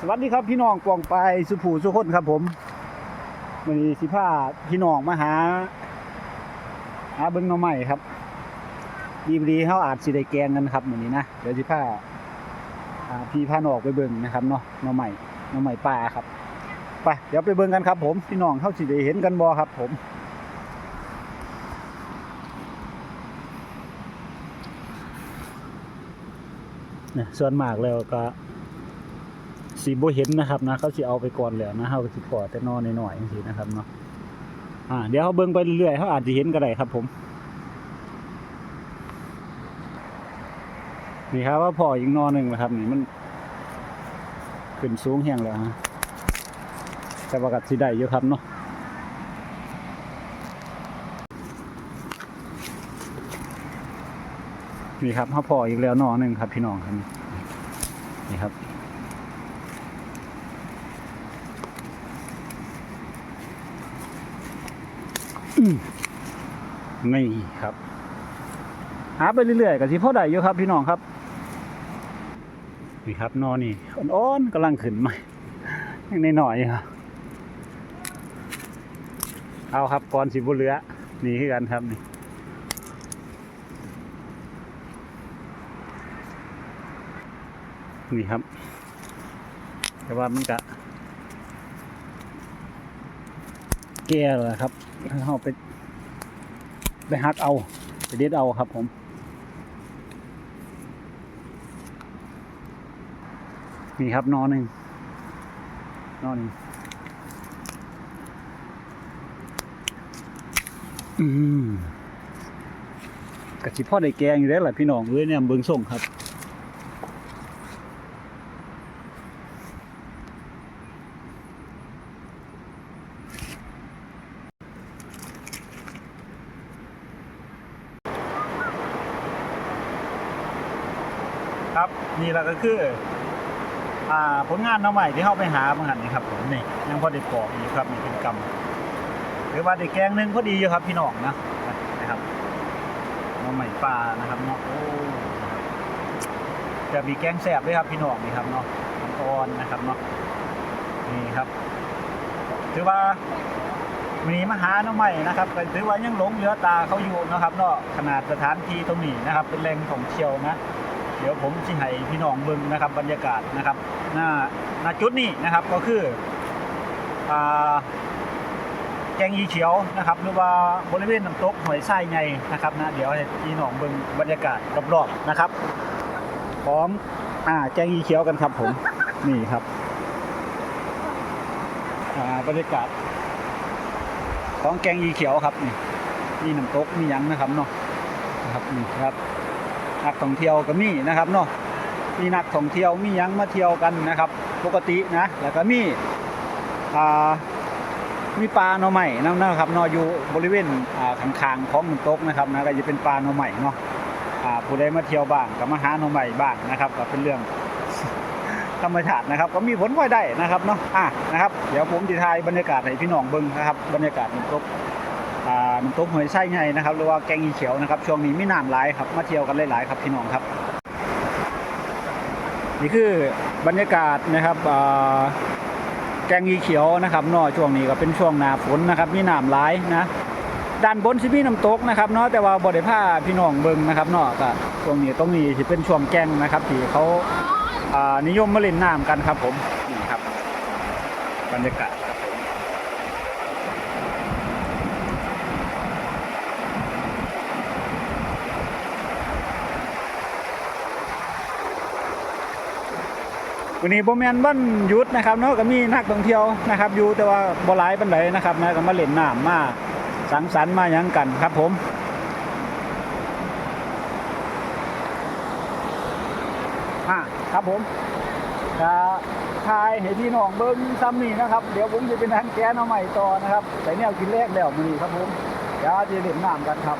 สวัสดีครับพี่น้องกวางไปสุภูสุคนครับผมวันนี้สิพาพี่น้องมาหา หาเบิ้งหน่อใหม่ครับ ดีบดีเขาอาจสิได้แกงกันครับวันนี้นะเดี๋ยวสิพาอ่าพี่พาน้องไปเบิ้งนะครับเนาะหน่อใหม่หน่อใหม่ป่าครับไปเดี๋ยวไปเบิ้งกันครับผมพี่น้องเขาสิได้เห็นกันบ่ครับ ผมเนี่ยส่วนมากแล้วก็ สีโบเห็นนะครับนะเขาสิเอาไปก่อนแล้วนะเขาก็สิขอแต่นอนหน่อยๆจังซี่นะครับเนาะอ่าเดี๋ยวเขาเบิ่งไปเรื่อยๆเขาอาจจะเห็นก็ได้ครับผมนี่ครับว่าพออีกนอหนึ่งนะครับนี่มันขึ้นสูงแห้งแล้วฮะแต่ว่ากัดสิได้อยู่ครับเนาะนี่ครับเขาพออีกแล้วนอหนึ่งครับ พี่น้องครับนี่ครับ นี่ครับ หาไปเรื่อยๆกับที่พ่อได้อยู่ครับพี่น้องครับ นี่ครับนอนนี่อ่อนๆกำลังขึ้นใหม่ยังในหน่อยๆครับ เอาครับก่อนสิบุเรือนี่คือกันครับนี่นี่ครับ แต่ว่ามันกะ แก่เลยครับเอาไปไปหักเอาไปเด็ดเอาครับผมนี่ครับนอหนึ่งนอหนึ่งอืมกะชิพ่อได้แกงอยู่แล้วแหละพี่น้องเอ้ยเนี่ยเบิ้งส่งครับ ครับนี่แหละก็คืออ่าผลงานน้องใหม่ที่เข้าไปหาเมื่อหันนี่ครับผมนี่ยังพอได้ปอกอยู่ครับนี่เป็นกำหรือว่าได้แกงนึงพอดีอยู่ครับพี่น้องนะนะครับน้องใหม่ปลานะครับเนาะจะมีแกงแซ่บด้วยครับพี่น้องนี่ครับเนาะน้ำอ่อนนะครับเนาะนี่ครับถือว่ามีมาหาน้องใหม่นะครับถือว่ายังหลงเหลือตาเขาอยู่นะครับเนาะขนาดสถานที่ตรงนี้นะครับ เป็นแหล่งท่องเที่ยวนะ ดี๋ยวผมจะให้พี่น้องเบิ่งนะครับ บรรยากาศนะครับหน้าหน้าจุดนี้นะครับก็คืออ่าแกงอีเขียวนะครับหรือว่าบริเวณน้ำตกหอยไส้ไงนะครับนะเดี๋ยวให้พี่น้องเบิ่งบรรยากาศรอบๆนะครับพร้อมอ่าแกงอีเขียวกันครับผมนี่ครับอ่าบรรยากาศของแกงอีเขียวครับนี่นี่น้ำตกมียังนะครับเนาะนะครับนี่ครับ นักท่องเที่ยวก็มีนะครับเนาะมีนักท่องเที่ยวมียังมาเที่ยวกันนะครับ ปกตินะแล้วก็มีอ่ามีปลาหน่อใหม่นะนะครับนาะอยู่บริเวณข้างๆของน้ำตกนะครับนะก็จะเป็นปลาหน่อใหม่เนาะผู้ใดมาเที่ยวบ้างก็มาหาหน่อใหม่บ้างนะครับก็เป็นเรื่องธรรมชาตินะครับ ก็มีผลพลอยได้นะครับเนาะอะนะครับ เดี๋ยวผมจะถ่ายบรรยากาศให้พี่น้องเบิ่งนะครับ บรรยากาศน้ำตก น้ำตกหอยไส้ไงนะครับหรือว่าแกงอีเขียวนะครับ ช่วงนี้ไม่นานหลายครับมาเที่ยวกันหลายๆครับพี่น้องครับ นี่คือบรรยากาศนะครับแกงอีเขียวนะครับนอช่วงนี้ก็เป็นช่วงหนาฝนนะครับมีน้ำหลายนะด้านบนสิมีน้ำตกนะครับเนาะแต่ว่าบ่ได้พาพี่น้องเบิงนะครับเนาะก็ช่วงนี้ตรงนี้สิเป็นช่วงแกงนะครับที่เขานิยมมาเล่นน้ำกันครับผมนี่ครับ บรรยากาศครับผม วันนี้บ่แม่นวันยุดนะครับเนาะก็มีนักท่องเที่ยวนะครับอยู่แต่ว่าบ่หลายปานใดนะครับนะก็มาเล่นน้ำมาสังสรรค์มาหยังกันครับผมอ่าครับผมจะทายให้พี่น้องเบิ่งซ้ำนี่นะครับ เดี๋ยวผมจะเป็นทางแก้นเอาใหม่ต่อนะครับ แต่แนวกินแรกแล้วมือนี้ครับผมเดี๋ยวจะเล่นน้ำกันครับ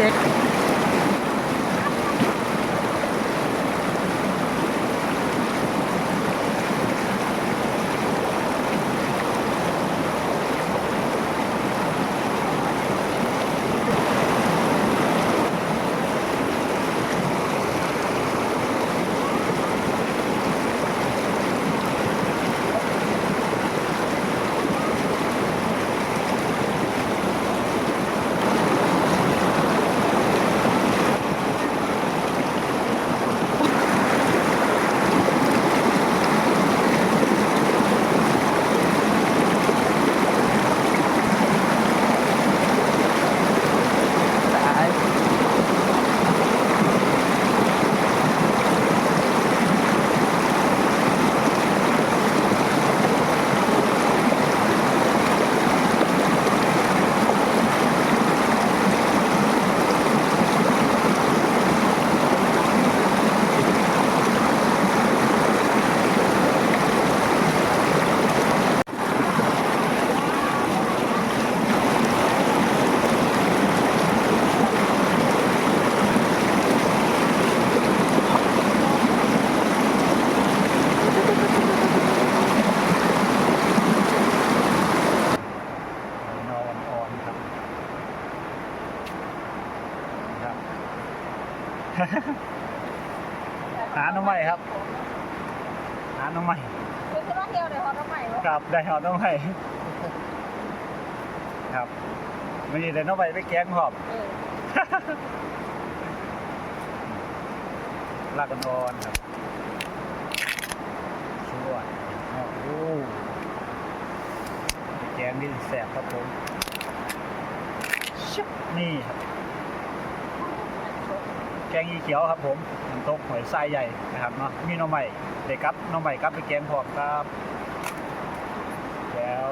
เหาหน้องใหม่ครับ หาหน้องใหม่คือขึ้นมาเที่ยวเดี๋ยวเขาต้องใหม่วะครับได้หาหน้องใหม่ครับไม่ได้ได้หน้องใหม่ไปแกงหอบเออลากกันอ่อนครับชวดโอ้โหแกงนี่แสบครับผมชิบนี่ครับ แกงยีเขียวครับผมน้ำตกหอยทรายใหญ่นะครับเนาะมีน้อใหม่เด็กครับน้อใหม่ครับไปแกงพร้อมครับแล้ว